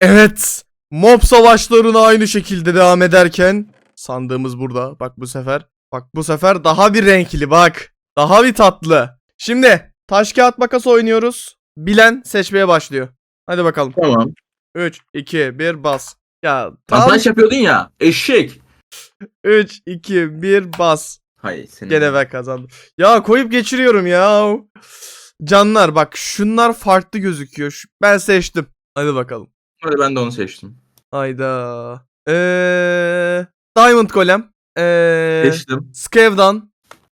Evet. Mob savaşlarına aynı şekilde devam ederken sandığımız burada. Bak bu sefer. Bak bu sefer daha bir renkli bak. Daha bir tatlı. Şimdi taş kağıt makas oynuyoruz. Bilen seçmeye başlıyor. Hadi bakalım. Tamam. 3 2 1 bas. Ya Tam... Taş yapıyordun ya. Eşek. 3 2 1 bas. Hayır senin. Gene ben kazandım. Ya koyup geçiriyorum ya. Canlar bak şunlar farklı gözüküyor. Ben seçtim. Hadi bakalım. Hadi ben de onu seçtim. Hayda. Eee Diamond Golem. Eee Seçtim. Skevdan.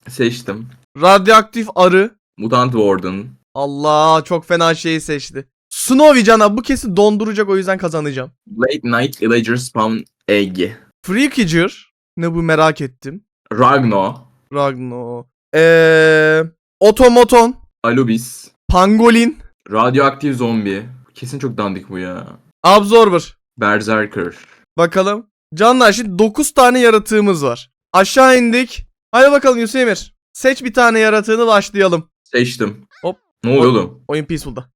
Seçtim. Radyoaktif arı. Mutant Warden. Allah çok fena şeyi seçti. Snowy cana bu kesin donduracak o yüzden kazanacağım. Late Night Villager Spawn Egg. Freakager. Ne bu merak ettim. Ragno. Ragno. Eee Otomoton. Alubis. Pangolin. Radyoaktif Zombi. Kesin çok dandik bu ya. Absorber. Berserker. Bakalım. Canlar şimdi 9 tane yaratığımız var. Aşağı indik. Hadi bakalım Yusuf Emir. Seç bir tane yaratığını başlayalım. Seçtim. Hop. Ne oluyor oğlum? Oyun Peaceful'da.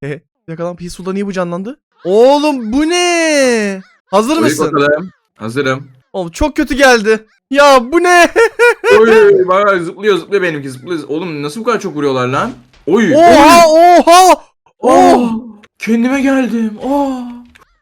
Yakalan Peaceful'da niye bu canlandı? Oğlum bu ne? Hazır mısın? bakalım. Hazırım. Oğlum çok kötü geldi. Ya bu ne? Oy bak zıplıyor zıplıyor benimki zıplıyor. Oğlum nasıl bu kadar çok vuruyorlar lan? Oy. oha oha. oy. Oh. Oh. Kendime geldim. Oh.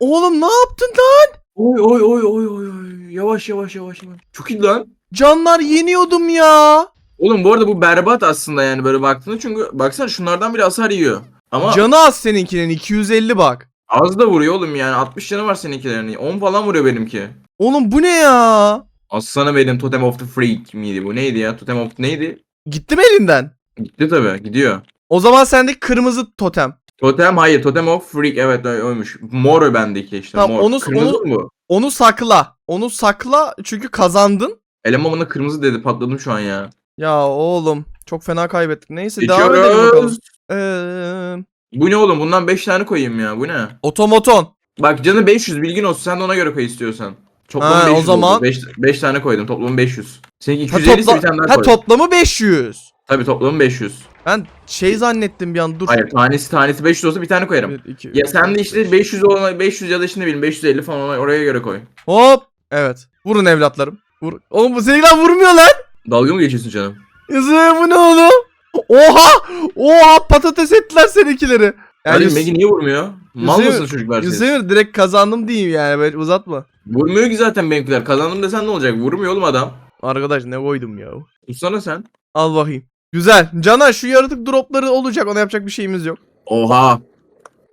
Oğlum ne yaptın lan? Oy oy oy oy oy oy. Yavaş yavaş yavaş yavaş. Çok iyi lan. Canlar yeniyordum ya. Oğlum bu arada bu berbat aslında yani böyle baktığında çünkü baksana şunlardan biri hasar yiyor. Ama Canı az seninkinin 250 bak. az da vuruyor oğlum yani 60 canı var seninkilerin. 10 falan vuruyor benimki. Oğlum bu ne ya? Aslanı benim Totem of the Freak miydi bu neydi ya? Totem of neydi? Gitti mi elinden? Gitti tabi gidiyor. O zaman sendeki kırmızı totem. Totem hayır Totem of Freak evet oymuş. Mor bendeki işte Tamam, mor. onu- kırmızı onu- mı? Onu sakla. Onu sakla çünkü kazandın. Eleman bana kırmızı dedi patladım şu an ya. Ya oğlum çok fena kaybettik. Neyse devam edelim bakalım. Geçiyoruz. Ee, Bu ne oğlum bundan 5 tane koyayım ya bu ne? otomoton. Bak canı 500 bilgin olsun sen de ona göre koy istiyorsan. Toplam Ha, o 500 zaman- 5, tane koydum toplam 500. Seninki Ha, 250 ise topla- bir tane daha ha koy. toplamı 500. Tabii toplamı 500. Ben şey zannettim bir an dur. Hayır tanesi tanesi 500 olsa bir tane koyarım. 1, 2, Ya sen de işte 500 olan 500 ya da işte ne bileyim 550 falan ona- oraya göre koy. Hop. Evet. Vurun evlatlarım. Vur. Oğlum bu seninkiler vurmuyor lan. Dalga mı geçiyorsun canım? Yazıya bu ne oğlum? Oha! Oha patates ettiler seninkileri. Yani Yani Megi niye vurmuyor? Mal Yusuf- mısınız çocuklar siz? Yusuf direkt kazandım diyeyim yani böyle uzatma. Vurmuyor ki zaten benimkiler. Kazandım desen ne olacak? Vurmuyor oğlum adam. Arkadaş ne koydum ya. Tutsana sen. Al bakayım. Güzel. Cana şu yaratık dropları olacak. Ona yapacak bir şeyimiz yok. Oha.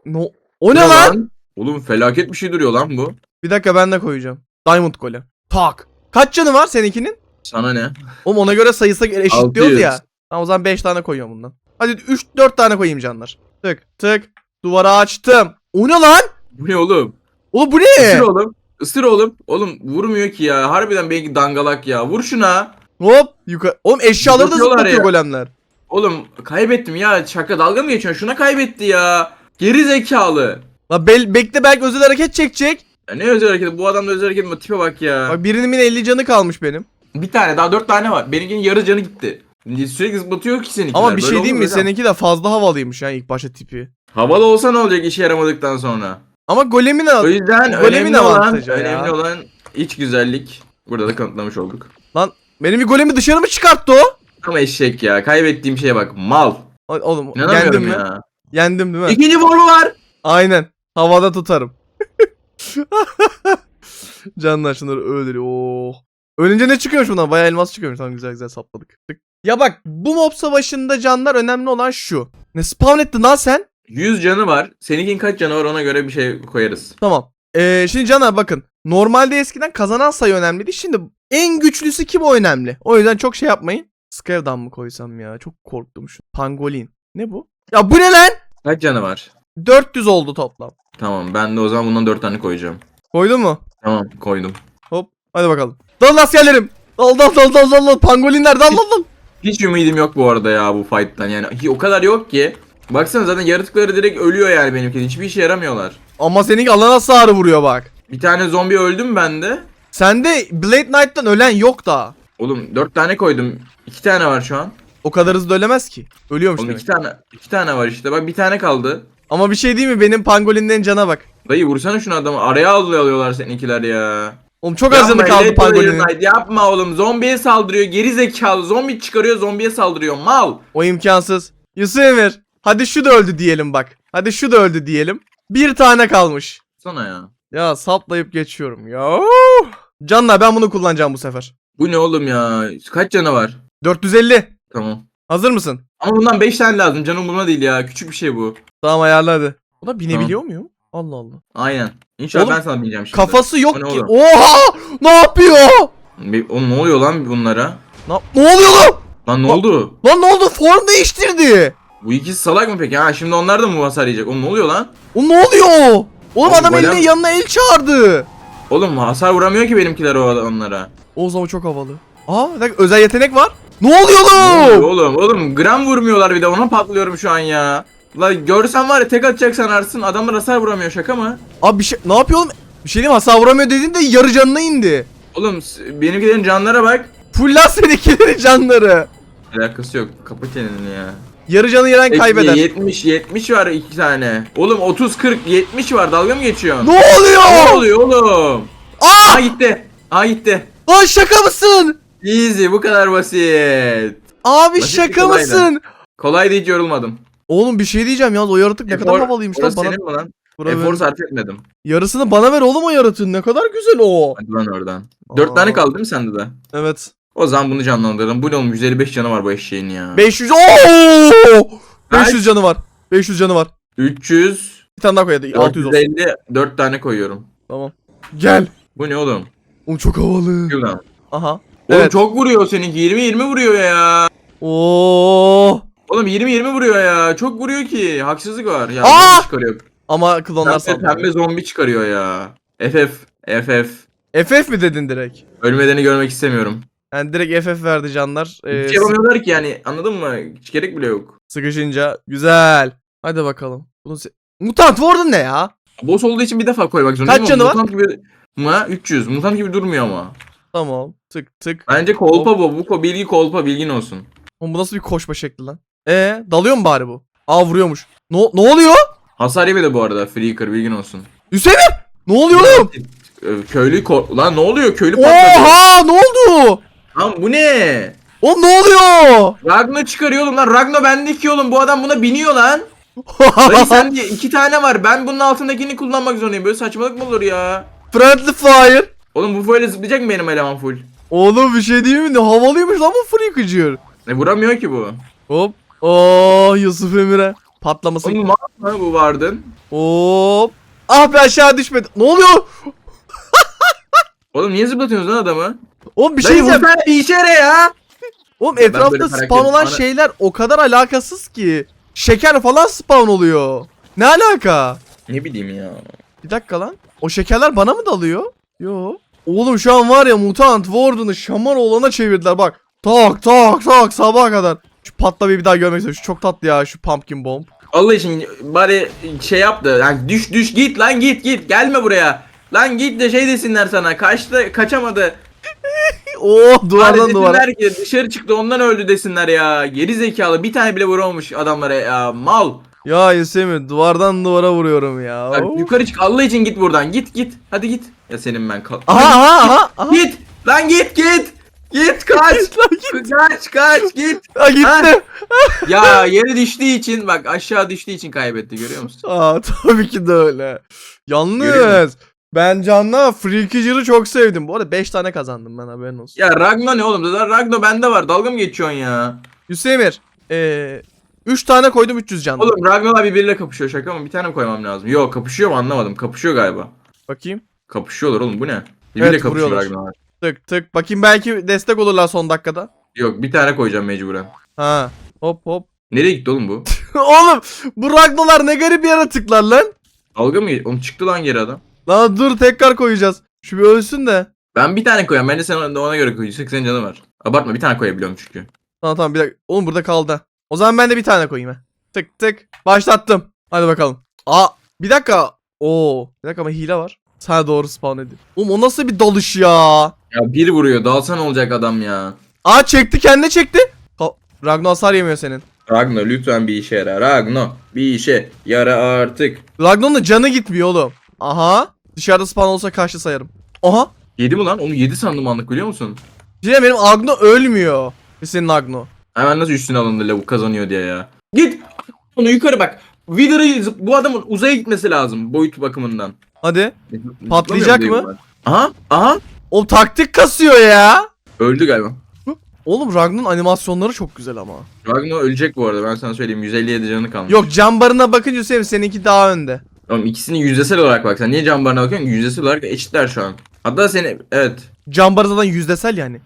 No. O ne lan? Oğlum felaket bir şey duruyor lan bu. Bir dakika ben de koyacağım. Diamond golem. Tak. Kaç canı var seninkinin? Sana ne? Oğlum ona göre sayısı eşitliyoruz 600. ya. Tamam o zaman 5 tane koyuyorum bundan. Hadi 3 4 tane koyayım canlar. Tık tık. Duvara açtım. O ne lan? Bu ne oğlum? Oğlum bu Isır ne? oğlum. Isır oğlum. Oğlum vurmuyor ki ya. Harbiden belki dangalak ya. Vur şuna. Hop yukarı. Oğlum eşyaları da Zıplatıyorlar zıplatıyor ya. golemler. Oğlum kaybettim ya. Şaka dalga mı geçiyorsun? Şuna kaybetti ya. Geri zekalı. La bel bekle belki özel hareket çekecek. Ya ne özel hareketi? Bu adamda özel hareket mi? Tipe bak ya. Bak birinin yine 50 canı kalmış benim. Bir tane daha dört tane var. Benimkinin yarı canı gitti. Sürekli zıplatıyor ki seninkiler. Ama bir Böyle şey diyeyim mi? olmaz hocam. Seninki de fazla havalıymış yani ilk başta tipi. Havalı olsa ne olacak işe yaramadıktan sonra? Ama golemin O yüzden Golemin önemli olan, avantajı ya. önemli olan iç güzellik. Burada da kanıtlamış olduk. Benim bir golemi dışarı mı çıkarttı o? Ama eşek ya. Kaybettiğim şeye bak. Mal. O- Oğlum yendim İnanamıyorum mi? ya. Yendim değil mi? İkinci formu var. Aynen. Havada tutarım. Canlar şunları öldürüyor. Oh. Ölünce ne çıkıyormuş bundan? Bayağı elmas çıkıyormuş. Tamam güzel güzel sapladık. Tık. Ya bak bu mob savaşında canlar önemli olan şu. Ne spawn ettin lan sen? 100 canı var. Seninkinin kaç canı var ona göre bir şey koyarız. Tamam. Ee, şimdi canlar bakın. Normalde eskiden kazanan sayı önemliydi. Şimdi en güçlüsü kim o önemli. O yüzden çok şey yapmayın. Skevdan mı koysam ya? Çok korktum şu. Pangolin. Ne bu? Ya bu ne lan? Kaç canı var? 400 oldu toplam. Tamam ben de o zaman bundan 4 tane koyacağım. Koydun mu? Tamam koydum. Hop. Hadi bakalım. Dal askerlerim. Dal dal dal dal dal dal. Pangolinler dal dal dal. Hiç ümidim yok bu arada ya bu fight'tan yani. O kadar yok ki. Baksana zaten yaratıkları direkt ölüyor yani benimki. Hiçbir işe yaramıyorlar. Ama seninki alan hasarı vuruyor bak. Bir tane zombi öldüm ben de. Sende Blade Knight'tan ölen yok da. Oğlum 4 tane koydum. 2 tane var şu an. O kadar hızlı ölemez ki. Ölüyormuş Oğlum demek. 2 tane 2 tane var işte. Bak bir tane kaldı. Ama bir şey değil mi? Benim pangolinlerin cana bak. Dayı vursana şunu adamı. Araya alıyor alıyorlar seninkiler ya. Oğlum çok az canı kaldı Elite Pangoli'nin. United, Yapma oğlum. Zombiye saldırıyor. Geri zekalı. Zombi çıkarıyor. Zombiye saldırıyor. Mal. O imkansız. Yusuf Emir. Hadi şu da öldü diyelim bak. Hadi şu da öldü diyelim. Bir tane kalmış. Sana ya. Ya saplayıp geçiyorum ya. Canlar ben bunu kullanacağım bu sefer. Bu ne oğlum ya? Kaç canı var? 450. Tamam. Hazır mısın? Ama bundan 5 tane lazım. Canım buna değil ya. Küçük bir şey bu. Tamam ayarla hadi. O da binebiliyor muyum? Allah Allah. Aynen. İnşallah Oğlum, ben sana bineceğim şimdi. Kafası yok ki. oğlum? Oha! Ne yapıyor? Bir- Oğlum ne oluyor lan bunlara? Ne, ne oluyor lan? Lan ne Bak- oldu? Lan ne oldu? Form değiştirdi. Bu ikisi salak mı peki? Ha şimdi onlar da mı hasar yiyecek? Oğlum ne oluyor lan? O ne oluyor? Oğlum Oğlum, adam golem- eline yanına el çağırdı. Oğlum hasar vuramıyor ki benimkiler o onlara. O zaman çok havalı. Aa bir dakika özel yetenek var. Ne oluyor oğlum? oğlum? Oğlum gram vurmuyorlar bir de ona patlıyorum şu an ya. Lan görsen var ya tek atacak sanarsın adamlar hasar vuramıyor şaka mı? Abi bir şey ne yapıyor oğlum? Bir şey diyeyim mi? hasar vuramıyor dedin de yarı canına indi. Oğlum s- benimkilerin canlara bak. Fullan seninkilerin canları. Alakası yok. Kapa çeneni ya. Yarı canı yeren kaybeder. 70 70 var iki tane. Oğlum 30 40 70 var. Dalga mı geçiyorsun? Ne Ne oluyor? oluyor oğlum? Aa! Aa gitti. Aa gitti. Lan şaka mısın? Easy bu kadar basit. Abi Basit şaka kolaydı. mısın? Kolaydı hiç yorulmadım. Oğlum bir şey diyeceğim ya o yaratık ne kadar Efor- havalıymış lan bana. senin mi lan? Bura Efor sarf etmedim. Yarısını bana ver oğlum o yaratığın ne kadar güzel o. Hadi lan oradan. 4 Aa. tane kaldı değil mi sende de? Evet. O zaman bunu canlandıralım. Bu ne oğlum 155 canı var bu eşeğin ya. 500 ooo! Kaç? 500 canı var. 500 canı var. 300 Bir tane daha koy hadi. 600 olsun. 450 4 tane koyuyorum. Tamam. Gel. Bu ne oğlum? Oğlum çok havalı. Şuradan. Aha. Oğlum Evet. çok vuruyor seninki. 20 20 vuruyor ya. Oo. Oğlum 20 20 vuruyor ya. Çok vuruyor ki. Haksızlık var. Ya Aa! çıkarıyor. Ama klonlar sandı. pembe zombi çıkarıyor ya. FF FF. FF mi dedin direkt? Ölmelerini görmek istemiyorum. Yani direkt FF verdi canlar. Ee, Hiç yapamıyorlar ki yani. Anladın mı? Hiç gerek bile yok. sıkışınca. Güzel. Hadi bakalım. Bunu se- Mutant Warden ne ya? Boss olduğu için bir defa koymak zorundayım. Kaç canı var? Mutant gibi ma 300. Mutant gibi durmuyor ama. Tamam. Tık tık. Bence kolpa bu. Bu ko- bilgi kolpa bilgin olsun. Oğlum bu nasıl bir koşma şekli lan? Ee, dalıyor mu bari bu? Aa vuruyormuş. Ne ne oluyor? Hasar yemedi bu arada Freaker bilgin olsun. Hüseyin! Ne oluyor oğlum? Ee, Köylü ko- Lan ne oluyor? Köylü patladı. Oha ne oldu? Lan bu ne? Oğlum ne oluyor? Ragnar çıkarıyor oğlum lan. Ragnar bendeki oğlum. Bu adam buna biniyor lan. Dayı sen diye iki tane var. Ben bunun altındakini kullanmak zorundayım. Böyle saçmalık mı olur ya? Friendly Fire. Oğlum bu böyle zıplayacak mı benim eleman full? Oğlum bir şey değil mi? Ne havalıymış lan bu Freakager. Ne vuramıyor ki bu. Hop. Oo Yusuf Emir'e. Patlaması. Oğlum mı bu vardın? Hop. Ah be aşağı düşmedi. Ne oluyor? Oğlum niye zıplatıyorsunuz lan adamı? Oğlum bir şey Dayı diyeceğim. vursana bir işe yara ya. Oğlum böyle etrafta karakterim- spawn olan Ana- şeyler o kadar alakasız ki. Şeker falan spawn oluyor. Ne alaka? Ne bileyim ya. Bir dakika lan. O şekerler bana mı dalıyor? Yo. Oğlum şu an var ya mutant Warden'ı şamar olana çevirdiler bak. Tak tak tak sabaha kadar. Şu patlamayı bir daha görmek istiyorum. Şu çok tatlı ya şu pumpkin bomb. Allah için bari şey yaptı. Yani düş düş git lan git git. Gelme buraya. Lan git de şey desinler sana. Kaçtı kaçamadı. Bari duvardan duvara. desinler ki dışarı çıktı ondan öldü desinler ya. Geri zekalı bir tane bile vuramamış adamlara ya. Mal. Ya Yusemi duvardan duvara vuruyorum ya. Bak, yukarı çık Allah için git buradan. Git git. Hadi git. Ya senin ben kal. Aha aha aha. aha. Git. Lan git git. Git kaç. Lan git. kaç kaç git. Ha, gitti. Ya yere düştüğü için bak aşağı düştüğü için kaybetti görüyor musun? Aa tabii ki de öyle. Yalnız ben Can'la Freakager'ı çok sevdim. Bu arada 5 tane kazandım ben haberin olsun. Ya Ragnar ne oğlum? Zaten Ragnar bende var. Dalga mı geçiyorsun ya? Hüseyinir. Eee 3 tane koydum 300 can. Oğlum Ragnar birbiriyle kapışıyor şaka mı? Bir tane mi koymam lazım? Yok kapışıyor mu anlamadım. Kapışıyor galiba. Bakayım. Kapışıyorlar oğlum bu ne? Birbiriyle Evet, kapışıyor. Ragnar. Tık tık. Bakayım belki destek olurlar son dakikada. Yok bir tane koyacağım mecburen. Ha. Hop hop. Nereye gitti oğlum bu? Oğlum bu Ragnarlar ne garip yaratıklar lan. Dalga mı? Oğlum çıktı lan geri adam. Lan dur tekrar koyacağız. Şu bir ölsün de. Ben bir tane koyayım. Bence sen ona ona göre koy. 180 canı var. Abartma bir tane koyabiliyorum çünkü. Tamam tamam bir dakika. Oğlum burada kaldı. O zaman ben de bir tane koyayım. ha. Tık tık. Başlattım. Hadi bakalım. Aa bir dakika. Oo. Bir dakika ama hile var. Ha doğru spawn edin. Oğlum o nasıl bir dalış ya? Ya bir vuruyor. Dalsan olacak adam ya. Aa çekti kendine çekti. Ka- Ragnar hasar yemiyor senin. Ragnar lütfen bir işe yara. Ragnar bir işe yara artık. Ragnar'ın da canı gitmiyor oğlum. Aha. Dışarıda spawn olsa karşı sayarım. Aha. 7 mi lan? Onu 7 sandım anlık biliyor musun? Cem benim Agno ölmüyor. Senin Agno. Hemen nasıl üstüne alındı lavuk kazanıyor diye ya. Git. Onu yukarı bak. Wither'ı bu adamın uzaya gitmesi lazım boyut bakımından. Hadi. Patlayacak mı? Aha. Aha. O taktik kasıyor ya. Öldü galiba. Oğlum Ragnar'ın animasyonları çok güzel ama. Ragnar ölecek bu arada ben sana söyleyeyim 157 canı kalmış. Yok cambarına bakınca Hüseyin seninki daha önde. Oğlum ikisini yüzdesel olarak bak sen niye cambarına bakıyorsun yüzdesel olarak eşitler şu an. Hatta seni evet Cambar zaten yüzdesel yani.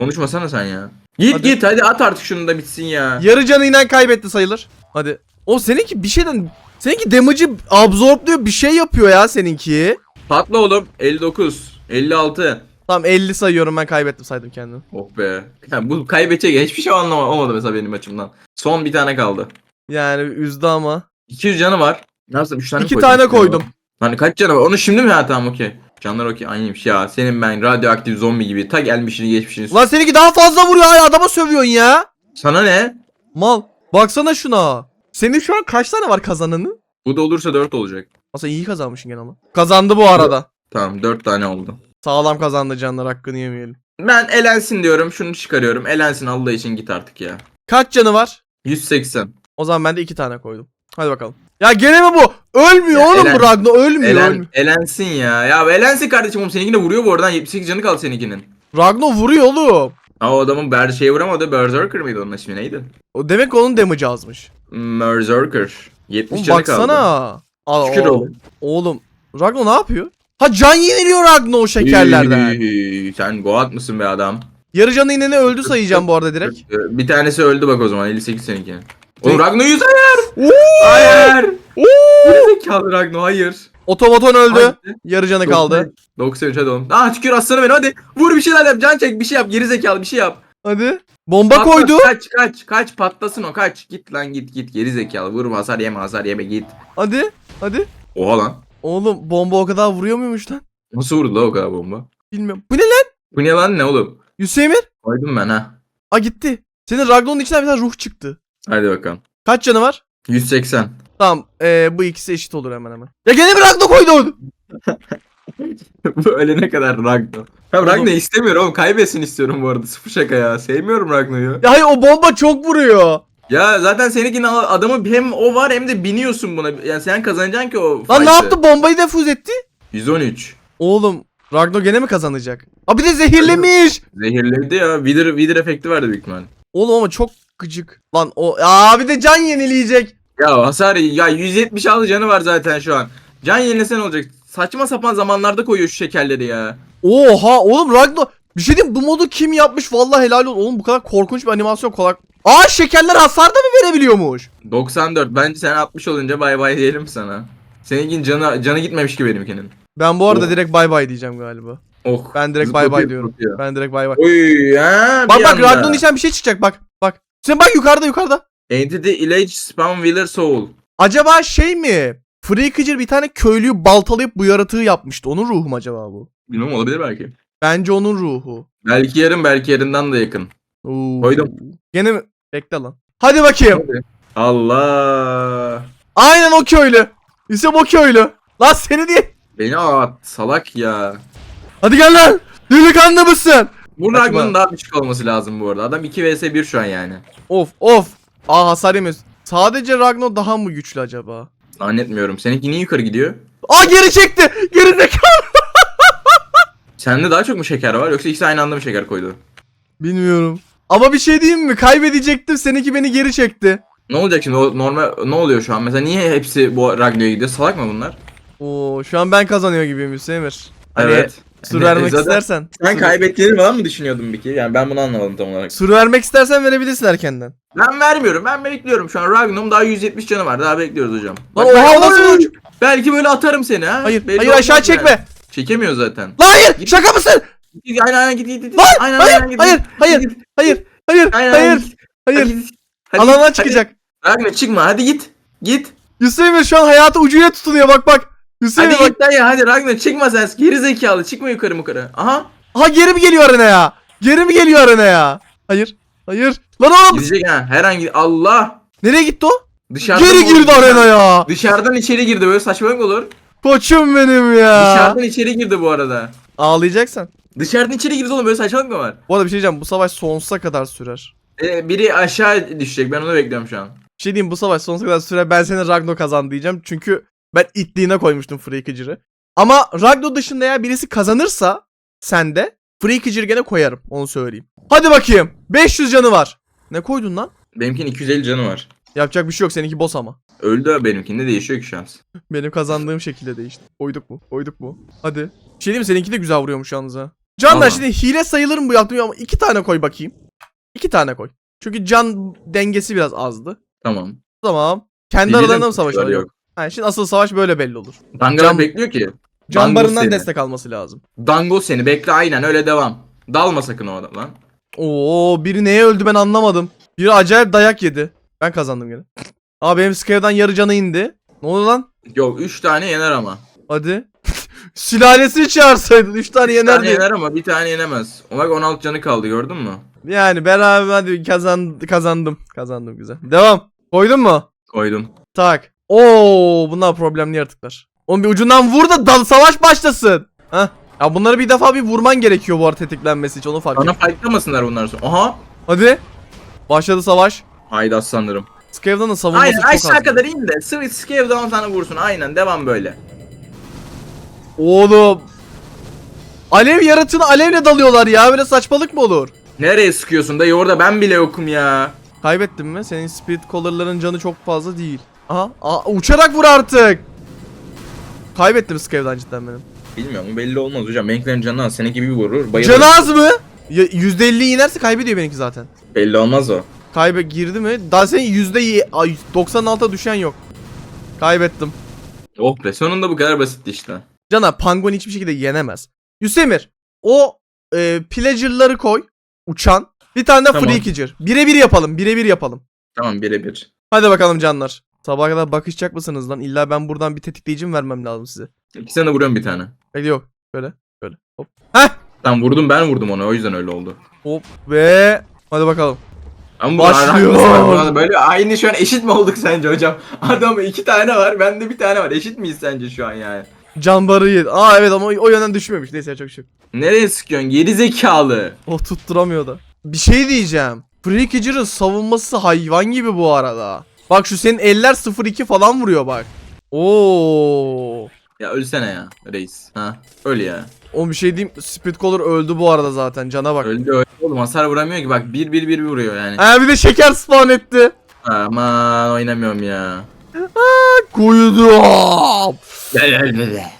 konuşmasana sen ya. Git Hadi. git hadi at artık şunu da bitsin ya. Yarı canıyla kaybetti sayılır. Hadi. O seninki bir şeyden... Seninki damage'ı absorbluyor bir şey yapıyor ya seninki. Patla oğlum 59 56 Tamam 50 sayıyorum ben kaybettim saydım kendimi. Oh be. Yani bu kaybedecek hiçbir şey anlama olmadı mesela benim açımdan. Son bir tane kaldı. Yani üzdü ama. 200 canı var. Ne yapsam 3 tane İki koydum. tane koydum. Hani kaç canı var? Onu şimdi mi? Ha tamam okey. Canlar okey aynıymış ya. Senin ben radyoaktif zombi gibi ta gelmişini geçmişini. Lan seninki daha fazla vuruyor hala adama sövüyorsun ya. Sana ne? Mal. Baksana şuna. Senin şu an kaç tane var kazananı? Bu da olursa 4 olacak. Aslında iyi kazanmışsın gene ama. Kazandı bu arada. Tamam 4 tane oldu. Sağlam kazandı canlar hakkını yemeyelim. Ben elensin diyorum. Şunu çıkarıyorum. Elensin Allah için git artık ya. Kaç canı var? 180. O zaman ben de iki tane koydum. Hadi bakalım. Ya gene mi bu? Ölmüyor Ya oğlum elen- bu Ragnar ölmüyor. Elen, ölmüyor. elensin ya. Ya elensin kardeşim oğlum seninkine vuruyor bu aradan 78 canı kaldı seninkinin. Ragnar vuruyor oğlum. Aa o adamın ber şeye vuramadı. Berserker mıydı onun ismi neydi? O demek ki onun damage'ı azmış. Berserker. 70 Oğlum canı baksana. kaldı. Aa, Şükür o- oğlum. Oğlum Ragnar ne yapıyor? Ha can yeniliyor Ragnar o şekerlerden. Üy, Sen goat mısın be adam? Yarı canı inene öldü sayacağım bu arada direkt. Ee, Bir tanesi öldü bak o zaman 58 seninki. Oğlum? Ragnar 100 hayır. Hayır. Oo! Zekalı Ragnar hayır. Otomaton öldü. Hadi. Yarı canı kaldı. 93 hadi oğlum. Aa tükür aslanı beni hadi. Vur bir şeyler yap. Can çek bir şey yap. Geri zekalı bir şey yap. Hadi. Bomba Patlat, koydu. Kaç kaç kaç patlasın o kaç. Git lan git git geri zekalı. Vurma hasar yeme hasar yeme git. Hadi. Hadi. Oha lan. Oğlum bomba o kadar vuruyor muymuş lan? Nasıl vurdu la o kadar bomba? Bilmiyorum. Bu ne lan? Bu ne lan ne oğlum? Hüseyin Koydum ben ha. Aa gitti. Senin Ragnar'ın içinden bir tane ruh çıktı. Hadi bakalım. Kaç canı var? 180. Tamam. Ee, bu ikisi eşit olur hemen hemen. Ya gene bir Ragnar koydun. bu ölene kadar Ragnar. Ya Ragnar istemiyorum oğlum. Kaybetsin istiyorum bu arada. Sıfır şaka ya. Sevmiyorum Ragnar'ı. Ya hayır o bomba çok vuruyor. Ya zaten seninkinin adamı hem o var hem de biniyorsun buna. Yani sen kazanacaksın ki o Lan ne fight'ı. yaptı? Bombayı defuz etti. 113. Oğlum Ragnar gene mi kazanacak? Aa bir de zehirlemiş. Zehirledi ya. Wither, Wither efekti vardı büyük ihtimal. Oğlum ama çok gıcık. Lan o aa bir de can yenileyecek. Ya hasar ya 176 canı var zaten şu an. Can yenilesen olacak. Saçma sapan zamanlarda koyuyor şu şekerleri ya. Oha oğlum Ragnar bir şey diyeyim bu modu kim yapmış vallahi helal olsun. Oğlum bu kadar korkunç bir animasyon kolay. Aa şekerler hasar da mı verebiliyormuş? 94. Bence sen 60 olunca bay bay diyelim sana. Seninkinin canı, canı gitmemiş ki benimkinin. Ben bu arada Oh. direkt bay bay diyeceğim galiba. Oh. Ben direkt bay bay diyorum. zıplatıyor. Ben direkt bay bay. Oy ha Bak bak. Ragnar'ın içinden bir şey çıkacak bak. Bak. Sen bak yukarıda yukarıda. Entity Illage Spawn Wheeler Soul. Acaba şey mi? Freakager bir tane köylüyü baltalayıp bu yaratığı yapmıştı. Onun ruhu mu acaba bu? Bilmem olabilir belki. Bence onun ruhu. Belki yarın belki yarından da yakın. Oo. Koydum. Gene mi? Bekle lan. Hadi bakayım. Allah. Aynen o köylü. İsem o köylü. Lan seni diye. Beni at salak ya. Hadi gel lan. Delikanlı mısın? Bu. Ragnar'ın daha küçük olması lazım bu arada. Adam 2 vs 1 şu an yani. Of of. Aa hasar yemiyoruz. Sadece Ragnar daha mı güçlü acaba? Zannetmiyorum. Seninki niye yukarı gidiyor? Aa geri çekti. Geri zekalı. Sende daha çok mu şeker var yoksa ikisi aynı anda mı şeker koydu? Bilmiyorum. Ama bir şey diyeyim mi? Kaybedecektim. Seninki beni geri çekti. Ne olacak şimdi? O normal ne oluyor şu an? Mesela niye hepsi bu Ragnar'a gidiyor? Salak mı bunlar? Oo şu an ben kazanıyor gibiyim Hüseyin. Hani Sur vermek zaten istersen. Sen Sur- kaybettiğini falan mı düşünüyordun bir ki? Yani ben bunu anlamadım tam olarak. Sur vermek istersen verebilirsin erkenden. Ben vermiyorum. Ben bekliyorum şu an. Ragnar'ın daha 170 canı var. Daha bekliyoruz hocam. Lan Bak, oha nasıl uç? Belki böyle atarım seni ha. Hayır, Belli hayır aşağı çekme. yani. Çekemiyor zaten. Lan hayır, şaka mısın? Git, Aynen aynen git git git. Lan, aynen, hayır, aynen, git, hayır, git, hayır, git, git. Hayır, hayır, Aynen, hayır, git. Hayır. git. Hadi Alandan git, çıkacak. Ragnar çıkma hadi git. Git. Hüseyin şu an hayatı ucuyla tutunuyor bak bak. Hüseyin Hadi bak. git ya hadi Ragnar çıkma sen. Geri zekalı çıkma yukarı yukarı. Aha. Ha geri mi geliyor arenaya? Geri mi geliyor arenaya? Hayır, hayır. Lan oğlum Gidecek ha. Her an gid- Allah. nereye gitti o? Dışarıdan Geri girdi arenaya. Dışarıdan içeri girdi böyle saçmalık mı olur. Koçum benim ya. Dışarıdan içeri girdi bu arada. Ağlayacaksan. Dışarıdan içeri girdi oğlum böyle saçmalık mı var? Bu arada bir şey diyeceğim. Bu savaş sonsuza kadar sürer. Ee, biri aşağı düşecek ben onu bekliyorum şu an. Bir şey diyeyim bu savaş sonsuza kadar sürer. Ben seni Ragnar kazan diyeceğim. Çünkü ben itliğine koymuştum Freakager'ı. Ama Ragnar dışında eğer birisi kazanırsa sen de Freakager gene koyarım. Onu söyleyeyim. Hadi bakayım. 500 canı var. Ne koydun lan? Benimkinin 250 canı var. Yapacak bir şey yok. Seninki boss ama. Öldü benimkinde değişiyor ki şans. Benim kazandığım şekilde değişti. Koyduk mu? Koyduk mu? Hadi. Bir şey diyeyim mi? Seninki de güzel vuruyormuş yalnız ha. Canlar Ama. şimdi hile sayılır mı bu yaptığım ama iki tane koy bakayım. İki tane koy. Çünkü can dengesi biraz azdı. Tamam. Tamam. Kendi aralarında mı savaşıyorlar? yok? Yani şimdi asıl savaş böyle belli olur. Dangalar Can- bekliyor ki. Dango barından seni. destek alması lazım. Dango seni bekle aynen öyle devam. Dalma sakın o adam lan. Oo biri neye öldü ben anlamadım. Biri acayip dayak yedi. Ben kazandım gene. Aa benim Scare'dan yarı canı indi. Ne oldu lan? Yok 3 tane yener ama. Hadi. Sülalesini çağırsaydın. 3 tane Bir yener tane yener ama bir tane yenemez. O bak 16 canı kaldı gördün mü? Yani beraber hadi kazan, kazandım. Kazandım güzel. Devam. Koydun mu? Koydum. Tak. Oo bunlar problemli yaratıklar. Oğlum bir ucundan vur da dal savaş başlasın. Heh. Ya bunları bir defa bir vurman gerekiyor bu arada tetiklenmesi için onu fark Bana et. fightlamasınlar bunlar sonra. Aha. Hadi. Başladı savaş. Haydi sanırım. Skave'dan da savunması Aynen çok aşağı az. kadar in de Sweet Scave'dan sana vursun. Aynen devam böyle. Oğlum. Alev yaratığını alevle dalıyorlar ya. Böyle saçmalık mı olur? Nereye sıkıyorsun dayı orada ben bile yokum ya. Kaybettin mi? Senin Spirit Caller'ların canı çok fazla değil. Aha. Aa, uçarak vur artık. Kaybettim Skave'dan cidden benim. Bilmiyorum belli olmaz hocam. Benimkilerin canı az. Seninki bir vurur. Bayılır. Canı az mı? Ya, %50 inerse kaybediyor benimki zaten. Belli olmaz o. Kaybe girdi mi? Daha senin yüzde ay, 96'a düşen yok. Kaybettim. Oh be sonunda bu kadar basitti işte. Cana Pangon hiçbir şekilde yenemez. Yusemir o e, Pillager'ları koy. Uçan. Bir tane de Tamam. Freakager. Birebir yapalım. Birebir yapalım. Tamam birebir. Hadi bakalım canlar. Sabaha kadar bakışacak mısınız lan? İlla ben buradan bir tetikleyici mi vermem lazım size? İkisine de vuruyorum bir tane. Bekle yok. Böyle. Böyle. Hop. Heh. Tamam vurdum ben vurdum onu o yüzden öyle oldu. Hop. Ve. Hadi bakalım. Ama bu Başlıyor. bak, Böyle aynı şu an eşit mi olduk sence hocam? Adamın iki tane var bende bir tane var. Eşit miyiz sence şu an yani? Can barı yedi. Aa evet ama o, yönden düşmemiş. Neyse çok şükür. Nereye sıkıyorsun? Geri zekalı. O tutturamıyor da. Bir şey diyeceğim. Freakager'ın savunması hayvan gibi bu arada. Bak şu senin eller 0-2 falan vuruyor bak. Oo. Ya ölsene ya reis. Ha öl ya. O bir şey diyeyim. Speed Caller öldü bu arada zaten. Cana bak. Öldü öldü. Oğlum hasar vuramıyor ki bak 1 1 1 vuruyor yani. Ha bir de şeker spawn etti. Aman oynamıyorum ya. Koydum.